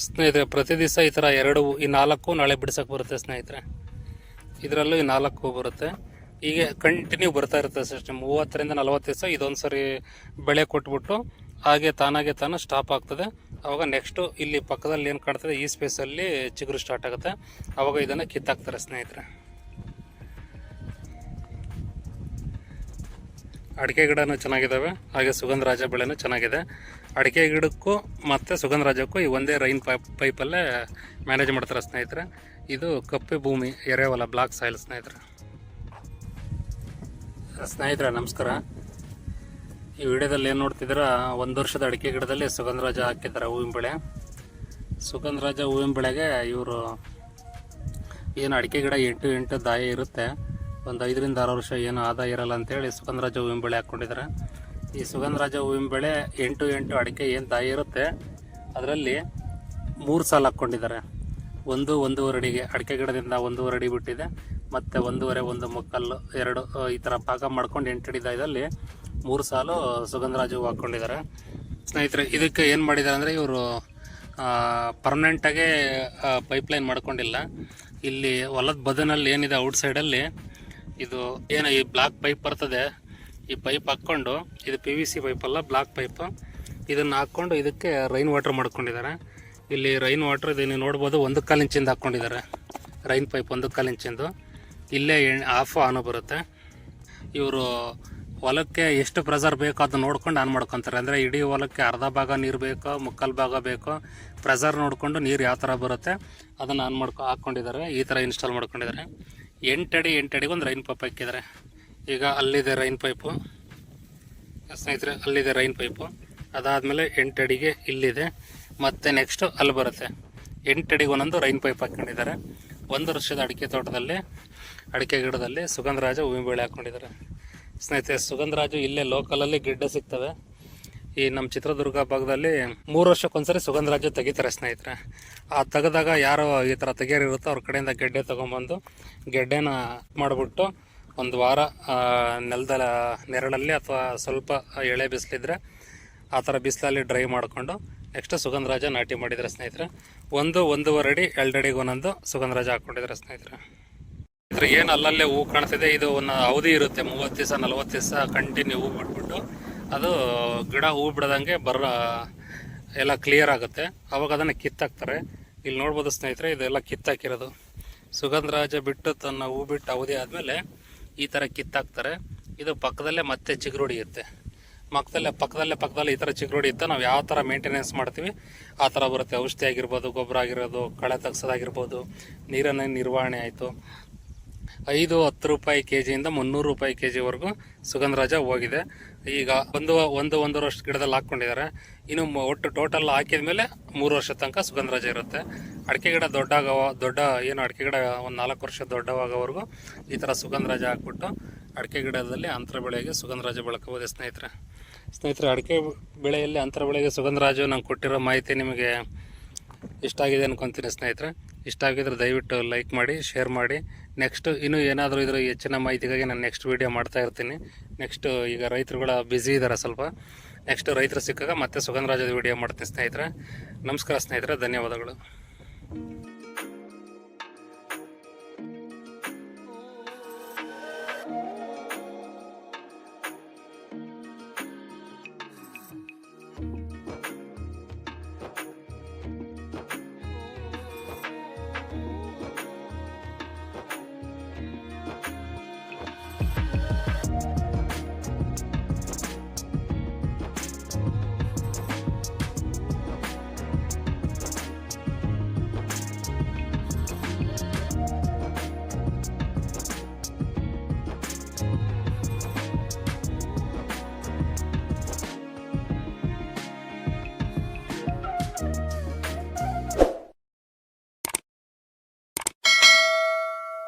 ಸ್ನೇಹಿತರೆ, ಪ್ರತಿ ದಿವಸ ಈ ಥರ ಎರಡು, ಈ ನಾಲ್ಕು ನಾಳೆ ಬಿಡ್ಸೋಕೆ ಬರುತ್ತೆ ಸ್ನೇಹಿತರೆ. ಇದರಲ್ಲೂ ಈ ನಾಲ್ಕು ಬರುತ್ತೆ. ಹೀಗೆ ಕಂಟಿನ್ಯೂ ಬರ್ತಾ ಇರುತ್ತೆ ಸಿಸ್ಟಮ್ ಮೂವತ್ತರಿಂದ ನಲವತ್ತು ದಿವಸ ಇದೊಂದು ಸರಿ ಬೆಳೆ ಕೊಟ್ಬಿಟ್ಟು ಹಾಗೆ ತಾನಾಗೆ ತಾನು ಸ್ಟಾಪ್ ಆಗ್ತದೆ. ಆವಾಗ ನೆಕ್ಸ್ಟು ಇಲ್ಲಿ ಪಕ್ಕದಲ್ಲಿ ಏನು ಕಾಣ್ತದೆ, ಈ ಸ್ಪೇಸಲ್ಲಿ ಚಿಗುರು ಸ್ಟಾರ್ಟ್ ಆಗುತ್ತೆ. ಆವಾಗ ಇದನ್ನು ಕಿತ್ತಾಕ್ತಾರೆ ಸ್ನೇಹಿತರೆ. ಅಡಿಕೆ ಗಿಡನೂ ಚೆನ್ನಾಗಿದ್ದಾವೆ ಹಾಗೆ ಸುಗಂಧರಾಜ ಬೆಳೆನೂ ಚೆನ್ನಾಗಿದೆ. ಅಡಿಕೆ ಗಿಡಕ್ಕೂ ಮತ್ತು ಸುಗಂಧರಾಜಕ್ಕೂ ಈ ಒಂದೇ ರೈನ್ ಪೈಪ್ ಪೈಪಲ್ಲೇ ಮ್ಯಾನೇಜ್ ಮಾಡ್ತಾರೆ ಸ್ನೇಹಿತರೆ. ಇದು ಕಪ್ಪೆ ಭೂಮಿ, ಎರೆಹೊಲ ಬ್ಲಾಕ್ ಸಾಯಿಲ್ ಸ್ನೇಹಿತರೆ. ಸ್ನೇಹಿತರೆ, ನಮಸ್ಕಾರ. ಈ ವಿಡಿಯೋದಲ್ಲಿ ಏನು ನೋಡ್ತಿದ್ದೀರಾ, ಒಂದು ವರ್ಷದ ಅಡಿಕೆ ಗಿಡದಲ್ಲಿ ಸುಗಂಧರಾಜ ಹಾಕಿದ್ದಾರೆ ಹೂವಿನ ಬೆಳೆ. ಸುಗಂಧರಾಜ ಹೂವಿನ ಬೆಳೆಗೆ ಇವರು, ಏನು ಅಡಿಕೆ ಗಿಡ ಎಂಟು ಎಂಟು ದಾಯ ಇರುತ್ತೆ. ಒಂದು ಐದರಿಂದ ಆರು ವರ್ಷ ಏನು ಆದಾಯ ಇರಲ್ಲ ಅಂತೇಳಿ ಸುಗಂಧರಾಜ ಹೂವಿನ ಬೆಳೆ ಹಾಕ್ಕೊಂಡಿದ್ದಾರೆ. ಈ ಸುಗಂಧರಾಜ ಹೂವಿನ ಬೆಳೆ ಎಂಟು ಎಂಟು ಅಡಿಕೆ ಏನು ದಾಯ ಇರುತ್ತೆ, ಅದರಲ್ಲಿ ಮೂರು ಸಾಲ ಹಾಕ್ಕೊಂಡಿದ್ದಾರೆ. ಒಂದು ಒಂದೂವರೆ ಅಡಿಗೆ, ಅಡಿಕೆ ಗಿಡದಿಂದ ಒಂದೂವರೆ ಅಡಿ ಬಿಟ್ಟಿದೆ. ಮತ್ತು ಒಂದೂವರೆ, ಒಂದು ಮುಕ್ಕಲ್ಲು ಎರಡು, ಈ ಥರ ಪಾಕ ಮಾಡ್ಕೊಂಡು ಎಂಟು ಅಡಿ ದಾಯದಲ್ಲಿ ಮೂರು ಸಾಲು ಸುಗಂಧರಾಜ ಹೂವು ಹಾಕ್ಕೊಂಡಿದ್ದಾರೆ. ಸ್ನೇಹಿತರೆ, ಇದಕ್ಕೆ ಏನು ಮಾಡಿದ್ದಾರೆ ಅಂದರೆ ಇವರು ಪರ್ಮನೆಂಟಾಗೆ ಪೈಪ್ಲೈನ್ ಮಾಡ್ಕೊಂಡಿಲ್ಲ. ಇಲ್ಲಿ ಹೊಲದ ಬದನಲ್ಲಿ ಏನಿದೆ ಔಟ್ ಸೈಡಲ್ಲಿ ಇದು ಏನು ಈ ಬ್ಲಾಕ್ ಪೈಪ್ ಬರ್ತದೆ, ಈ ಪೈಪ್ ಹಾಕ್ಕೊಂಡು, ಇದು ಪಿ ವಿ ಸಿ ಪೈಪ್ ಅಲ್ಲ, ಬ್ಲಾಕ್ ಪೈಪ್ ಇದನ್ನು ಹಾಕ್ಕೊಂಡು ಇದಕ್ಕೆ ರೈನ್ ವಾಟರ್ ಮಾಡ್ಕೊಂಡಿದ್ದಾರೆ. ಇಲ್ಲಿ ರೈನ್ ವಾಟರ್ ಇದು ನೀವು ನೋಡ್ಬೋದು, ಒಂದು ಕಾಲು ಇಂಚಿಂದ ಹಾಕ್ಕೊಂಡಿದ್ದಾರೆ. ರೈನ್ ಪೈಪ್ ಒಂದು ಕಾಲು ಇಂಚಿಂದು. ಇಲ್ಲೇ ಆಫ್ ಆನು ಬರುತ್ತೆ. ಇವರು ಹೊಲಕ್ಕೆ ಎಷ್ಟು ಪ್ರೆಸರ್ ಬೇಕೋ ಅದನ್ನ ನೋಡ್ಕೊಂಡು ಆನ್ ಮಾಡ್ಕೊತಾರೆ. ಅಂದರೆ ಇಡೀ ಹೊಲಕ್ಕೆ ಅರ್ಧ ಭಾಗ ನೀರು ಬೇಕೋ, ಮುಕ್ಕಾಲು ಭಾಗ ಬೇಕೋ. ಪ್ರೆಸರ್ ನೋಡಿಕೊಂಡು ನೀರು ಯಾವ ಥರ ಬರುತ್ತೆ, ಅದನ್ನು ಆನ್ ಮಾಡ್ಕೊ ಹಾಕ್ಕೊಂಡಿದ್ದಾರೆ. ಈ ಥರ ಇನ್ಸ್ಟಾಲ್ ಮಾಡ್ಕೊಂಡಿದ್ದಾರೆ. ಎಂಟಡಿ ಎಂಟಡಿಗೆ ಒಂದು ರೈನ್ ಪೈಪ್ ಹಾಕಿದ್ದಾರೆ. ಈಗ ಅಲ್ಲಿದೆ ರೈನ್ ಪೈಪು. ಸ್ನೇಹಿತರೆ, ಅಲ್ಲಿದೆ ರೈನ್ ಪೈಪು. ಅದಾದಮೇಲೆ ಎಂಟಡಿಗೆ ಇಲ್ಲಿದೆ. ಮತ್ತು ನೆಕ್ಸ್ಟು ಅಲ್ಲಿ ಬರುತ್ತೆ. ಎಂಟಡಿಗೆ ಒಂದೊಂದು ರೈನ್ ಪೈಪ್ ಹಾಕ್ಕೊಂಡಿದ್ದಾರೆ ಒಂದು ವರ್ಷದ ಅಡಿಕೆ ತೋಟದಲ್ಲಿ, ಅಡಿಕೆ ಗಿಡದಲ್ಲಿ ಸುಗಂಧರಾಜ ಹೂವಿನ ಬೆಳೆ ಹಾಕ್ಕೊಂಡಿದ್ದಾರೆ ಸ್ನೇಹಿತರೆ, ಸುಗಂಧರಾಜು ಇಲ್ಲೇ ಲೋಕಲಲ್ಲಿ ಗಿಡ್ಡ ಸಿಗ್ತವೆ. ಈ ನಮ್ಮ ಚಿತ್ರದುರ್ಗ ಭಾಗದಲ್ಲಿ ಮೂರು ವರ್ಷಕ್ಕೊಂದ್ಸರಿ ಸುಗಂಧರಾಜ ತೆಗಿತಾರೆ ಸ್ನೇಹಿತರೆ. ಆ ತೆಗೆದಾಗ ಯಾರು ಈ ಥರ ತೆಗಿಯೋರಿರುತ್ತೋ ಅವ್ರ ಕಡೆಯಿಂದ ಗೆಡ್ಡೆ ತೊಗೊಂಬಂದು ಗೆಡ್ಡೆನ ಮಾಡಿಬಿಟ್ಟು ಒಂದು ವಾರ ನೆಲದ ನೆರಳಲ್ಲಿ ಅಥವಾ ಸ್ವಲ್ಪ ಎಳೆ ಬಿಸಿಲಿದ್ರೆ ಆ ಥರ ಬಿಸಿಲಲ್ಲಿ ಡ್ರೈ ಮಾಡಿಕೊಂಡು ನೆಕ್ಸ್ಟ್ ಸುಗಂಧರಾಜ ನಾಟಿ ಮಾಡಿದರೆ ಸ್ನೇಹಿತರೆ. ಒಂದು, ಒಂದೂವರೆ ಅಡಿ, ಎರಡು ಅಡಿಗೆ ಒಂದೊಂದು ಸುಗಂಧರಾಜ ಹಾಕ್ಕೊಂಡಿದ್ದಾರೆ ಸ್ನೇಹಿತರೆ. ಏನು ಅಲ್ಲಲ್ಲೇ ಹೂ ಕಾಣ್ತಿದೆ. ಇದು ಒಂದು ಅವಧಿ ಇರುತ್ತೆ ಮೂವತ್ತು ದಿವಸ, ನಲ್ವತ್ತು ದಿವಸ ಕಂಟಿನ್ಯೂ ಹೂ ಬಿಟ್ಬಿಟ್ಟು ಅದು ಗಿಡ ಹೂ ಬಿಡದಂಗೆ ಬರ ಎಲ್ಲ ಕ್ಲಿಯರ್ ಆಗುತ್ತೆ. ಅವಾಗ ಅದನ್ನು ಕಿತ್ತಾಕ್ತಾರೆ. ಇಲ್ಲಿ ನೋಡ್ಬೋದು ಸ್ನೇಹಿತರೆ, ಇದೆಲ್ಲ ಕಿತ್ತಾಕಿರೋದು. ಸುಗಂಧರಾಜ ಬಿಟ್ಟು ತನ್ನ ಹೂ ಬಿಟ್ಟು ಅವಧಿ ಆದಮೇಲೆ ಈ ಥರ ಕಿತ್ತಾಕ್ತಾರೆ. ಇದು ಪಕ್ಕದಲ್ಲೇ ಮತ್ತೆ ಚಿಗುರು ಹೊಡಿಯುತ್ತೆ ಪಕ್ಕದಲ್ಲೇ ಪಕ್ಕದಲ್ಲೇ ಪಕ್ಕದಲ್ಲೇ ಈ ಥರ ಚಿಗುರುಡಿ ಹೊಡಿಯುತ್ತೆ ನಾವು ಯಾವ ಥರ ಮೇಂಟೆನೆನ್ಸ್ ಮಾಡ್ತೀವಿ, ಆ ಥರ ಬರುತ್ತೆ. ಔಷಧಿ ಆಗಿರ್ಬೋದು, ಗೊಬ್ಬರ ಆಗಿರೋದು, ಕಳೆ ತೆಗ್ಸೋದಾಗಿರ್ಬೋದು ನೀರನ್ನ ನಿರ್ವಹಣೆ ಆಯಿತು. ಐದು ಹತ್ತು ರೂಪಾಯಿ ಕೆ ಜಿಯಿಂದ ಮುನ್ನೂರು ರೂಪಾಯಿ ಕೆ ಜಿವರೆಗೂ ಸುಗಂಧರಾಜ ಹೋಗಿದೆ. ಈಗ ಒಂದು ಒಂದು ಒಂದೂವರೆ ವರ್ಷ ಗಿಡದಲ್ಲಿ ಹಾಕ್ಕೊಂಡಿದ್ದಾರೆ. ಇನ್ನು ಒಟ್ಟು ಟೋಟಲ್ ಹಾಕಿದ ಮೇಲೆ ಮೂರು ವರ್ಷ ತನಕ ಸುಗಂಧರಾಜ ಇರುತ್ತೆ. ಅಡಿಕೆ ಗಿಡ ದೊಡ್ಡಾಗವ, ದೊಡ್ಡ ಏನು ಅಡಿಕೆ ಗಿಡ ಒಂದು ನಾಲ್ಕು ವರ್ಷ ದೊಡ್ಡವಾಗೋವರೆಗೂ ಈ ಥರ ಸುಗಂಧರಾಜ ಹಾಕ್ಬಿಟ್ಟು ಅಡಿಕೆ ಗಿಡದಲ್ಲಿ ಅಂತರ ಬೆಳೆಗೆ ಸುಗಂಧರಾಜ ಬೆಳ್ಕೋಬೋದು ಸ್ನೇಹಿತರೆ ಸ್ನೇಹಿತರೆ, ಅಡಿಕೆ ಬೆಳೆಯಲ್ಲಿ ಅಂತರ ಬೆಳೆಗೆ ಸುಗಂಧರಾಜು ನಂಗೆ ಕೊಟ್ಟಿರೋ ಮಾಹಿತಿ ನಿಮಗೆ ಇಷ್ಟ ಆಗಿದೆ ಅನ್ಕೊತೀನಿ ಸ್ನೇಹಿತರೆ. ಇಷ್ಟ ಆಗಿದ್ರೆ ದಯವಿಟ್ಟು ಲೈಕ್ ಮಾಡಿ ಶೇರ್ ಮಾಡಿ. ನೆಕ್ಸ್ಟ್ ಇನ್ನೂ ಏನಾದರೂ ಇದ್ರ ಹೆಚ್ಚಿನ ಮಾಹಿತಿಗಾಗಿ ನಾನು ನೆಕ್ಸ್ಟ್ ವೀಡಿಯೋ ಮಾಡ್ತಾ ಇರ್ತೀನಿ. ನೆಕ್ಸ್ಟ್ ಈಗ ರೈತರುಗಳ ಬ್ಯುಸಿ ಇದ್ದಾರೆ ಸ್ವಲ್ಪ. ನೆಕ್ಸ್ಟ್ ರೈತರು ಸಿಕ್ಕಾಗ ಮತ್ತೆ ಸುಗಂಧರಾಜದ ವಿಡಿಯೋ ಮಾಡ್ತೀನಿ ಸ್ನೇಹಿತರೆ. ನಮಸ್ಕಾರ ಸ್ನೇಹಿತರೆ, ಧನ್ಯವಾದಗಳು.